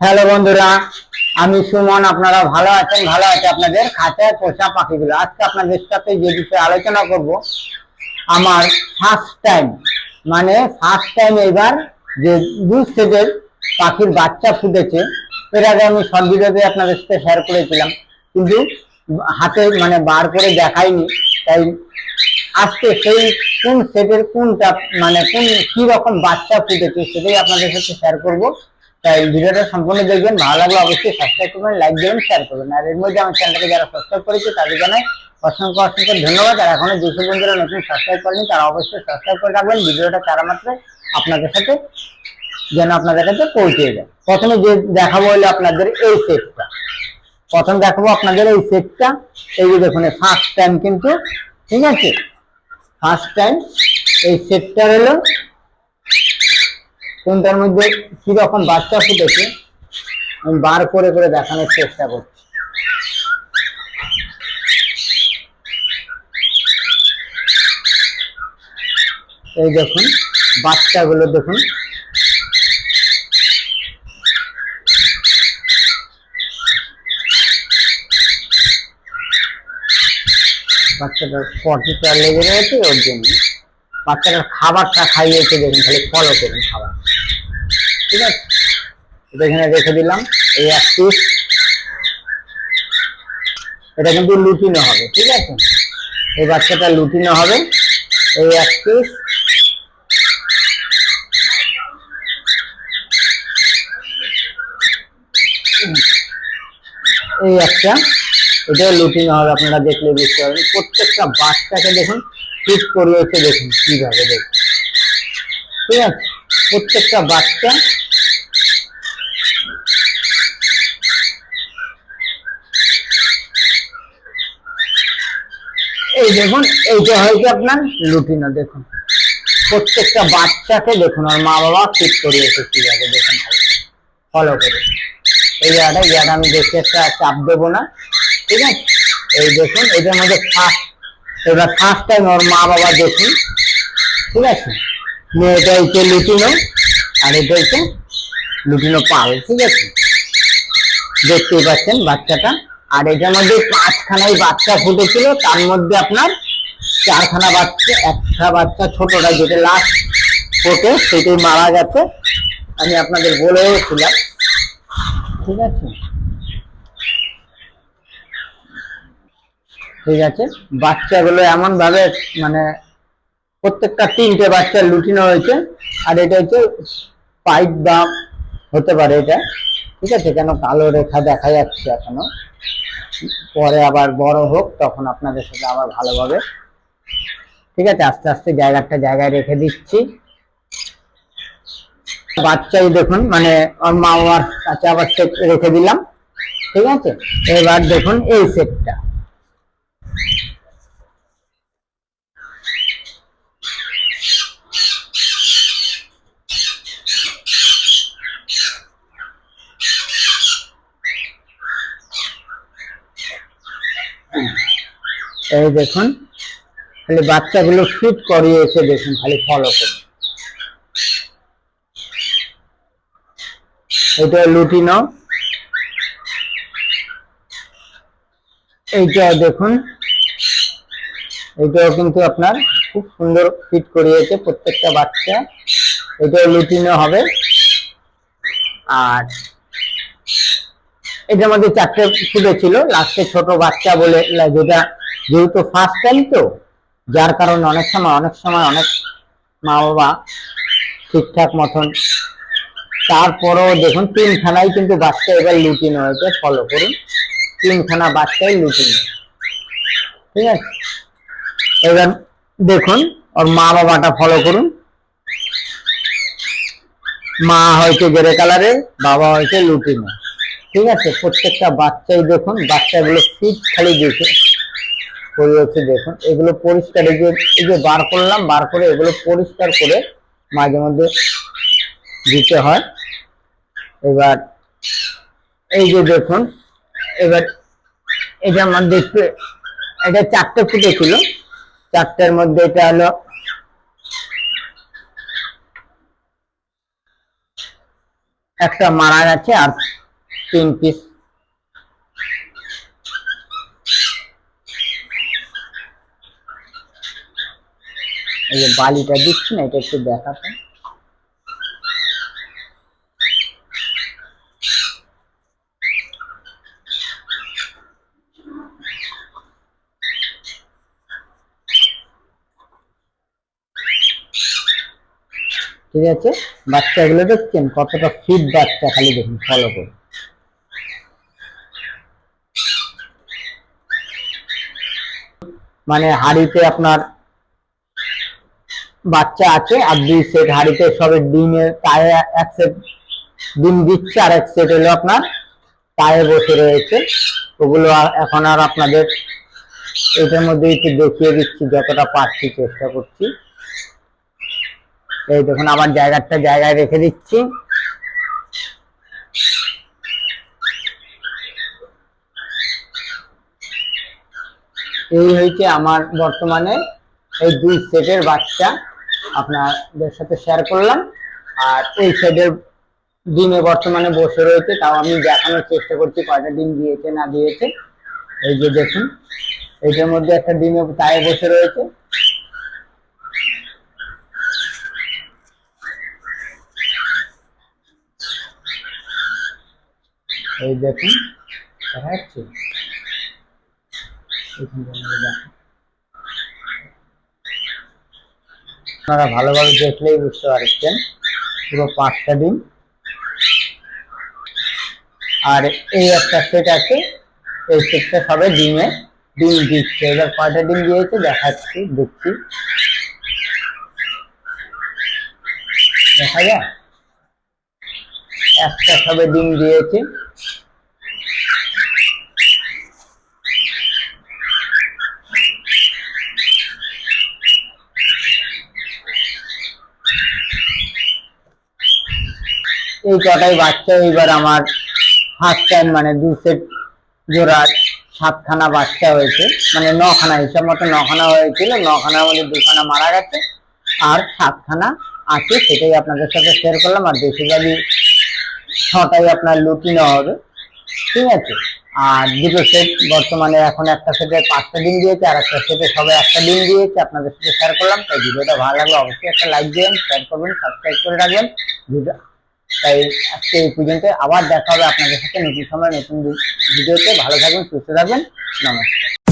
Hello বন্ধুরা, আমি সুমন, আপনারা ভালো আছেন? ভালো আছে আপনাদের খাঁচায় পোষা পাখিগুলো। আজকে আপনাদের সাথে যে বিষয়ে আলোচনা করব, আমার ফার্স্ট টাইম মানে ফার্স্ট টাইম এবার যে দু সেটের পাখির বাচ্চা ফুটেছে, এর আগে আমি সব ভিডিওতে আপনাদের সাথে শেয়ার করেছিলাম, কিন্তু হাতে মানে বার করে দেখাইনি, তাই আজকে সেই কোন সেটের কোনটা মানে কোন কি রকম বাচ্চা ফুটেছে, সেটাই আপনাদের সাথে শেয়ার করব। তাই ভিডিওটা সম্পূর্ণ দেখবেন। ভালো লাগলে অবশ্যই সাবস্ক্রাইব করবেন লাইক দেবেন শেয়ার করবেন। আর এর মধ্যে আমার চ্যানেলটাকে যারা সাবস্ক্রাইব করেছে, তাদের জানাই অসংখ্য অসংখ্য ধন্যবাদ। আর এখনও যেসব বন্ধুরা নতুন সাবস্ক্রাইব করেনি, তারা অবশ্যই সাবস্ক্রাইব করে রাখবেন। ভিডিওটা তারা মাত্র আপনাদের সাথে যেন আপনাদের কাছে পৌঁছে যায়। প্রথমে যে দেখাবো হলো আপনাদের এই সেটটা প্রথম দেখাবো আপনাদের এই সেটটা এই যে দেখুন ফার্স্ট টাইম কিন্তু, ঠিক আছে? ফার্স্ট টাইম এই সেটটা হলো কোনটার মধ্যে কি রকম বাচ্চা ফুটেছে, আমি বার করে করে দেখানোর চেষ্টা করছি। এই দেখুন, বাচ্চাগুলো দেখুন। বাচ্চাটার পটিটা লেগে রয়েছে, ওর জন্য। বাচ্চাটার খাবারটা খাইয়েছে দেখুন, খালি ফলো করুন খাবার। ঠিক আছে? এটা এখানে রেখে দিলাম, এই এক পিস এটা কিন্তু লুটিনো হবে, ঠিক আছে? এই বাচ্চাটা লুটিনো হবে, এই এক পিস এই একটা এটা লুটিনো হবে, আপনারা দেখলে বুঝতে পারবেন। প্রত্যেকটা বাচ্চাকে দেখুন ফিট করিয়েছে দেখুন কীভাবে দেখুন। ঠিক আছে? প্রত্যেকটা বাচ্চা এই দেখুন এইটা হয়েছে আপনার? লুটিনো দেখুন। প্রত্যেকটা বাচ্চাকে দেখুন, আর মা বাবা ফিট করিয়েছে কীভাবে দেখুন ফলো করে। এই জায়গাটা জায়গাটা আমি দেখে একটা চাপ দেবো না। ঠিক আছে? এই দেখুন এটার মধ্যে ফার্স্ট এবার ফার্স্ট টাইম ওর মা বাবা দেখুন। ঠিক আছে? মেয়েটা হচ্ছে লুটিনো? আর এটা হচ্ছে লুটিনো পাল, ঠিক আছে? দেখতেই পাচ্ছেন বাচ্চাটা। আর এটার মধ্যে পাঁচখানাই বাচ্চা ফুটেছিল, তার মধ্যে আপনার চারখানা বাচ্চা, একটা বাচ্চা ছোটটা যেটা লাস্ট ফোটে, সেটাই মারা গেছে। আমি আপনাদের বলেও ছিলাম, ঠিক আছে? ঠিক আছে? বাচ্চাগুলো এমন ভাবে মানে প্রত্যেকটা তিনটে বাচ্চা লুটিনো হয়েছে। আর এটা হচ্ছে পাইপ বা হতে পারে এটা। ঠিক আছে, কেন কালো রেখা দেখা যাচ্ছে এখনও। পরে আবার বড় হোক, তখন আপনাদের সাথে আবার ভালোভাবে। ঠিক আছে, আস্তে আস্তে জায়গাটা জায়গায় রেখে দিচ্ছি। বাচ্চাই দেখুন মানে মা বাবার কাছে আবার সেট রেখে দিলাম। ঠিক আছে, এবার দেখুন এই সেটটা এই দেখুন, খালি বাচ্চাগুলো ফিট করিয়েছে, দেখুন, খালি ফলো করে এটা লুটিনো এইটা দেখুন, এইটাও কিন্তু আপনার খুব সুন্দর ফিট করিয়েছে প্রত্যেকটা বাচ্চা। এটাও লুটিনো হবে। আর এটার মধ্যে চারটে ফুটে ছিল। লাস্টে ছোট বাচ্চা বলে যেটা যেহেতু ফার্স্ট টাইম তো, যার কারণে অনেক সময় অনেক সময় অনেক মা বাবা ঠিকঠাক মতন তারপরেও দেখুন, তিনখানাই কিন্তু বাচ্চা এবার লুটিন হয়েছে। ফলো করুন। তিনখানা বাচ্চাই লুটিন ঠিক আছে? এবার দেখুন, ওর মা বাবাটা ফলো করুন। মা হয়তো গ্রে কালারের বাবা হয়তো লুটিনো ঠিক আছে? প্রত্যেকটা বাচ্চাই দেখুন, বাচ্চাগুলো ফিট খালি দেখে। করিয়েছে দেখুন। এগুলো পরিষ্কার, এই যে এই যে বার করলাম, বার করে এগুলো পরিষ্কার করে মাঝে মধ্যে দিতে হয়। এবার এই যে দেখুন, এবার এটা আমার দেখতে, এটা চারটে ফুটে ছিল। চারটের মধ্যে এটা হলো একটা মারা গেছে আর তিন পিস এই যে বালিটা দিচ্ছি না, এটা একটু দেখাতে। ঠিক আছে? বাচ্চাগুলো দেখছেন কতটা ফিট বাচ্চা, খালি দেখুন ফলো করে মানে হাড়িতে আপনার বাচ্চা আছে, আর দুই সেট হাড়িতে সবে ডিমের টায়ে এক সেট ডিম দিচ্ছে, আর এক সেট হলো আপনার পায়ে বসে রয়েছে। ওগুলো এখন আর আপনাদের এটার মধ্যে একটু দেখিয়ে দিচ্ছি, যতটা পারছি চেষ্টা করছি। এই দেখুন, আবার জায়গাটা জায়গায় রেখে দিচ্ছি। এই হয়েছে আমার বর্তমানে এই দুই সেটের বাচ্চা আপনাদের সাথে শেয়ার করলাম। আর এই সেটের ডিমে বর্তমানে বসে রয়েছে, তাও আমি দেখানোর চেষ্টা করছি কয়টা ডিম দিয়েছে, না দিয়েছে। এই যে দেখুন এইটার মধ্যে একটা ডিমে তায়ে বসে রয়েছে। এই দেখুন, দেখা যাচ্ছে এখান থেকে আমরা দেখো। আপনারা ভালোভাবে দেখলেই বুঝতে পারছেন। পুরো পাঁচটা ডিম। আর এই একটা সেট আছে, এই সেটটা সবে ডিমে ডিম দিচ্ছে। এবার কয়টা ডিম দিয়েছে দেখাচ্ছি, দেখছি। দেখা যায়? একটা সবে ডিম দিয়েছে। এই কটাই বাচ্চা, এইবার আমার ফার্স্ট টাইম মানে দু সেট জোড়া সাতখানা বাচ্চা হয়েছে। মানে নখানা, হিসাব মতো নখানা হয়েছিল, নখানার মধ্যে দুখানা মারা গেছে, আর সাতখানা আছে সেটাই আপনাদের সাথে শেয়ার করলাম, আর বেশিরভাগই ছটাই আপনার লুটিনো হবে। ঠিক আছে? আর দুটো সেট বর্তমানে এখন একটা সেটে পাঁচটা দিন দিয়েছে, আর একটা সেটে সবাই একটা দিন দিয়েছে, আপনাদের সাথে শেয়ার করলাম। তাই ভিডিওটা ভালো লাগলে অবশ্যই একটা লাইক দিবেন শেয়ার করবেন সাবস্ক্রাইব করে রাখবেন। ভিডিও তাই আজকে এই পর্যন্ত আবার দেখা হবে আপনাদের সাথে নতুন সময়, নতুন ভিডিওতে। ভালো থাকবেন সুস্থ থাকবেন নমস্কার।